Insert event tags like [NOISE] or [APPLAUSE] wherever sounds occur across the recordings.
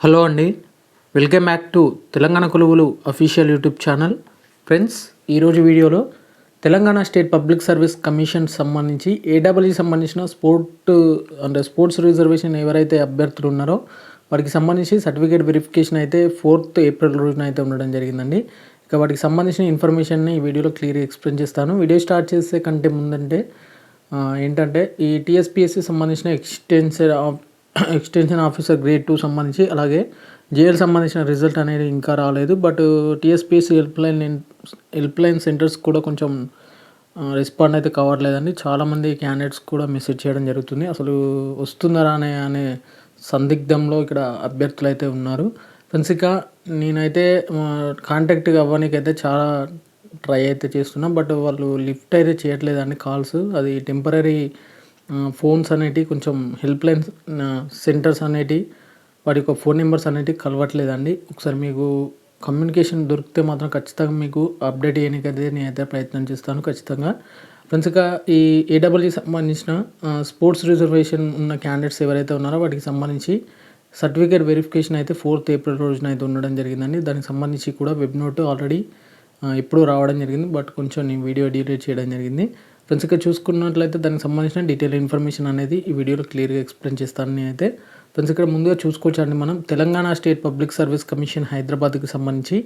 Hello అండి. Welcome back to Telangana కొలువులు official YouTube channel. Friends ఈరోజు వీడియోలో Telangana state public service commission సంబంధించి ఏడబ్ల్యూ సంబంధించిన స్పోర్ట్ అంటే స్పోర్ట్స్ రిజర్వేషన్ ఎవరైతే అభ్యర్థులు ఉన్నారో వారికి సంబంధించి సర్టిఫికేట్ వెరిఫికేషన్ అయితే ఫోర్త్ ఏప్రిల్ రోజున అయితే ఉండడం జరిగిందండి. ఇక వాటికి సంబంధించిన ఇన్ఫర్మేషన్ని ఈ వీడియోలో క్లియర్గా ఎక్స్ప్లెయిన్ చేస్తాను. వీడియో స్టార్ట్ చేసే కంటే ముందంటే ఏంటంటే ఈ టీఎస్పిఎస్సి సంబంధించిన extensor of extension officer grade two సంబంధించి అలాగే జేఎల్ సంబంధించిన రిజల్ట్ అనేది ఇంకా రాలేదు. But TSPSC helpline helpline help line centres కూడా కొంచెం రెస్పాండ్ అయితే కావట్లేదండి చాలామంది క్యాండిడేట్స్ కూడా మెసేజ్ చేయడం జరుగుతుంది. అసలు వస్తుందరా అనే అనే సందిగ్ధంలో ఇక్కడ అభ్యర్థులు అయితే ఉన్నారు. ఫ్రెండ్స్ ఇక నేనైతే కాంటాక్ట్ అయితే చాలా ట్రై అయితే చేస్తున్నా. బట్ వాళ్ళు లిఫ్ట్ అయితే చేయట్లేదండి కాల్స్. అది టెంపరీ ఫోన్స్ అనేటివి కొంచెం హెల్ప్ లైన్ సెంటర్స్ అనేటివి వాటి యొక్క ఫోన్ నెంబర్స్ అనేటివి కలవట్లేదండి. ఒకసారి మీకు కమ్యూనికేషన్ దొరికితే మాత్రం ఖచ్చితంగా మీకు అప్డేట్ చేయడానికైతే నేనైతే ప్రయత్నం చేస్తాను ఖచ్చితంగా. ఫ్రెండ్స్ ఇక ఈ ఏడబ్ల్యూకి సంబంధించిన స్పోర్ట్స్ రిజర్వేషన్ ఉన్న క్యాండిడేట్స్ ఎవరైతే ఉన్నారో వాటికి సంబంధించి సర్టిఫికేట్ వెరిఫికేషన్ అయితే ఫోర్త్ ఏప్రిల్ రోజున అయితే ఉండడం జరిగిందండి. దానికి సంబంధించి కూడా వెబ్ నోట్ ఆల్రెడీ ఇప్పుడు రావడం జరిగింది. బట్ కొంచెం నేను వీడియో డిలీట్ చేయడం జరిగింది. ఫ్రెండ్స్ ఇక్కడ చూసుకున్నట్లయితే దానికి సంబంధించిన డీటెయిల్ ఇన్ఫర్మేషన్ అనేది ఈ వీడియోలో క్లియర్గా ఎక్స్ప్లెయిన్ చేస్తాను నేనైతే. ఫ్రెండ్స్ ఇక్కడ ముందుగా చూసుకోవచ్చండి మనం. Telangana state public service commission హైదరాబాద్కి సంబంధించి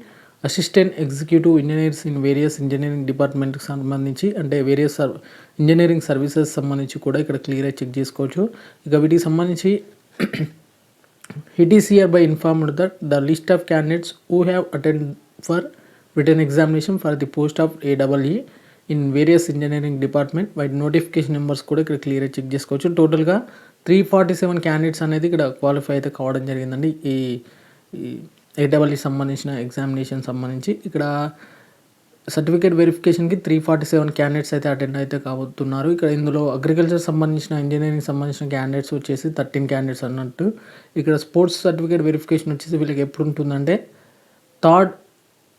assistant executive engineers in various engineering డిపార్ట్మెంట్కి సంబంధించి అంటే వేరియస్ ఇంజనీరింగ్ సర్వీసెస్ సంబంధించి కూడా ఇక్కడ క్లియర్గా చెక్ చేసుకోవచ్చు. ఇక వీటికి సంబంధించి హిటీసీఆర్ by informed that the list of candidates who have attend for return examination for the post of of in various engineering department white వాటి నోటిఫికేషన్ నెంబర్స్ కూడా ఇక్కడ క్లియర్గా చెక్ చేసుకోవచ్చు. టోటల్గా త్రీ ఫార్టీ సెవెన్ క్యాండిడేట్స్ అనేది ఇక్కడ క్వాలిఫై అయితే కావడం జరిగిందండి. ఈ ఏడబ్ల్యూ సంబంధించిన ఎగ్జామినేషన్ సంబంధించి. ఇక్కడ సర్టిఫికేట్ వెరిఫికేషన్కి త్రీ ఫార్టీ సెవెన్ క్యాండిడేట్స్ అయితే అటెండ్ అయితే కాబోతున్నారు. ఇక్కడ ఇందులో అగ్రికల్చర్ సంబంధించిన ఇంజనీరింగ్ సంబంధించిన క్యాండిడేట్స్ వచ్చేసి థర్టీన్ క్యాండిడేట్స్ అన్నట్టు. ఇక్కడ స్పోర్ట్స్ సర్టిఫికేట్ వెరిఫికేషన్ వచ్చేసి వీళ్ళకి ఎప్పుడు ఉంటుందంటే థర్డ్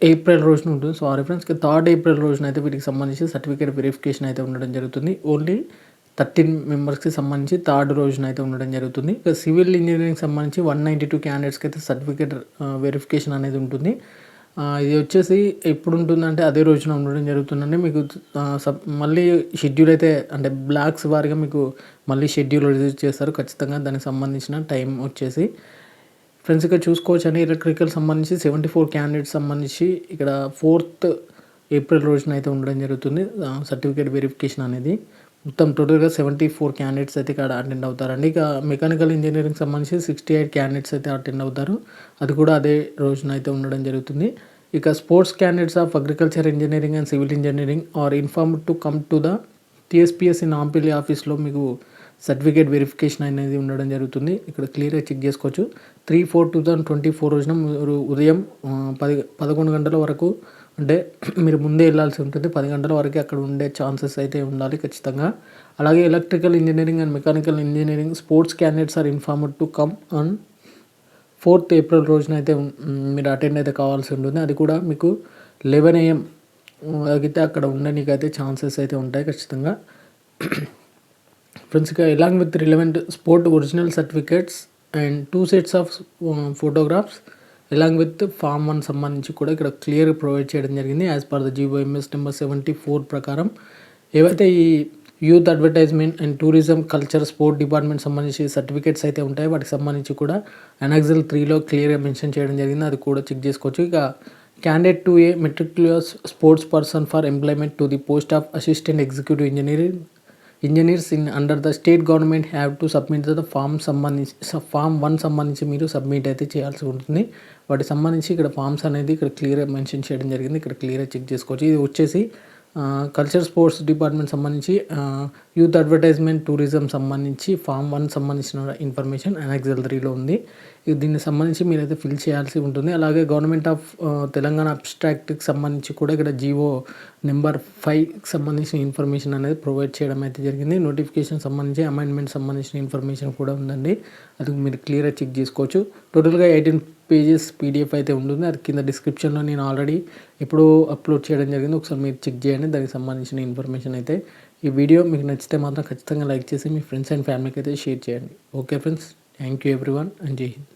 ఏప్రిల్ రోజున ఉంటుంది. సారీ ఫ్రెండ్స్ థర్డ్ ఏప్రిల్ రోజున అయితే వీటికి సంబంధించి సర్టిఫికేట్ వెరిఫికేషన్ అయితే ఉండడం జరుగుతుంది. ఓన్లీ థర్టీన్ మెంబర్స్కి సంబంధించి థర్డ్ రోజున అయితే ఉండడం జరుగుతుంది. ఇక సివిల్ ఇంజనీరింగ్ సంబంధించి వన్ నైంటీ టూ క్యాండిడేట్స్కి అయితే సర్టిఫికేట్ వెరిఫికేషన్ uh, అనేది ఉంటుంది. Uh, ఇది వచ్చేసి ఎప్పుడు ఉంటుందంటే అదే రోజున ఉండడం జరుగుతుందండి. మీకు uh, సబ్ మళ్ళీ షెడ్యూల్ అయితే అంటే బ్లాక్స్ వారిగా మీకు మళ్ళీ షెడ్యూల్ రిలీజ్ చేస్తారు. ఖచ్చితంగా దానికి సంబంధించిన టైం వచ్చేసి ఫ్రెండ్స్ ఇక్కడ చూసుకోవచ్చు అండి ఎలక్ట్రికల్ సంబంధించి సెవెంటీ ఫోర్ క్యాండిడేట్స్ సంబంధించి ఇక్కడ ఫోర్త్ ఏప్రిల్ రోజున అయితే ఉండడం జరుగుతుంది. సర్టిఫికేట్ వెరిఫికేషన్ అనేది. మొత్తం టోటల్గా సెవెంటీ ఫోర్ క్యాండిడేట్స్ అయితే ఇక్కడ అటెండ్ అవుతారండి. ఇక మెకానికల్ ఇంజనీరింగ్ సంబంధించి సిక్స్టీ ఎయిట్ క్యాండిడేట్స్ అయితే అటెండ్ అవుతారు. అది కూడా అదే రోజున అయితే ఉండడం జరుగుతుంది. ఇక sports candidates of agriculture engineering and civil engineering are inform to come to the TSPS in ఆంపిల్లీ ఆఫీస్లో మీకు సర్టిఫికేట్ వెరిఫికేషన్ అనేది ఉండడం జరుగుతుంది. ఇక్కడ క్లియర్గా చెక్ చేసుకోవచ్చు. Three four two thousand twenty four రోజున మీరు ఉదయం పది పదకొండు గంటల వరకు అంటే [CLEARS THROAT] మీరు ముందే వెళ్ళాల్సి ఉంటుంది. పది గంటల వరకు అక్కడ ఉండే ఛాన్సెస్ అయితే ఉండాలి ఖచ్చితంగా. అలాగే electrical engineering and mechanical engineering sports candidates are informed to come on fourth April రోజున అయితే మీరు అటెండ్ అయితే కావాల్సి ఉంటుంది. అది కూడా మీకు లెవెన్ ఏఎం అయితే అక్కడ ఉండడానికి అయితే ఛాన్సెస్ అయితే ఉంటాయి ఖచ్చితంగా. [CLEARS THROAT] ఫ్రెండ్స్ ఇక along with relevant sport original certificates and two sets of photographs along with form one సంబంధించి కూడా ఇక్కడ క్లియర్ ప్రొవైడ్ చేయడం జరిగింది as per the GOMS number seventy four ప్రకారం. ఏవైతే ఈ youth advertisement and tourism culture sport department సంబంధించి certificates అయితే ఉంటాయి వాటికి సంబంధించి కూడా ఎనాక్సిల్ త్రీలో క్లియర్గా మెన్షన్ చేయడం జరిగింది. అది కూడా చెక్ చేసుకోవచ్చు. ఇక candidate to a matricular sports person for employment to the post of assistant executive engineering engineers in under the state government have to submit the form సంబంధించి ఫామ్ వన్ సంబంధించి మీరు సబ్మిట్ అయితే చేయాల్సి ఉంటుంది. వాటికి సంబంధించి ఇక్కడ ఫామ్స్ అనేది ఇక్కడ క్లియర్గా మెన్షన్ చేయడం జరిగింది. ఇక్కడ క్లియర్గా చెక్ చేసుకోవచ్చు. ఇది వచ్చేసి కల్చర్ స్పోర్ట్స్ డిపార్ట్మెంట్ సంబంధించి యూత్ అడ్వర్టైజ్మెంట్ టూరిజం సంబంధించి ఫామ్ వన్ సంబంధించిన ఇన్ఫర్మేషన్ ఎన్ఎక్సెల్ త్రీలో ఉంది. ఇది దీనికి సంబంధించి మీరైతే ఫిల్ చేయాల్సి ఉంటుంది. అలాగే గవర్నమెంట్ ఆఫ్ తెలంగాణ అబ్స్ట్రాక్ట్కి సంబంధించి కూడా ఇక్కడ జీవో నెంబర్ ఫైవ్కి సంబంధించిన ఇన్ఫర్మేషన్ అనేది ప్రొవైడ్ చేయడం అయితే జరిగింది. నోటిఫికేషన్ సంబంధించి అమెండ్మెంట్ సంబంధించిన ఇన్ఫర్మేషన్ కూడా ఉందండి. అది మీరు క్లియర్గా చెక్ చేసుకోవచ్చు. టోటల్గా ఎయిటీన్ పేజెస్ పీడిఎఫ్ అయితే ఉంటుంది. అది కింద డిస్క్రిప్షన్లో నేను ఆల్రెడీ ఎప్పుడో అప్లోడ్ చేయడం జరిగింది. ఒకసారి మీరు చెక్ చేయండి. దానికి సంబంధించిన ఇన్ఫర్మేషన్ అయితే ఈ వీడియో మీకు నచ్చితే మాత్రం ఖచ్చితంగా లైక్ చేసి మీ ఫ్రెండ్స్ అండ్ ఫ్యామిలీకి అయితే షేర్ చేయండి. Okay friends thank you every one and జై హింద్.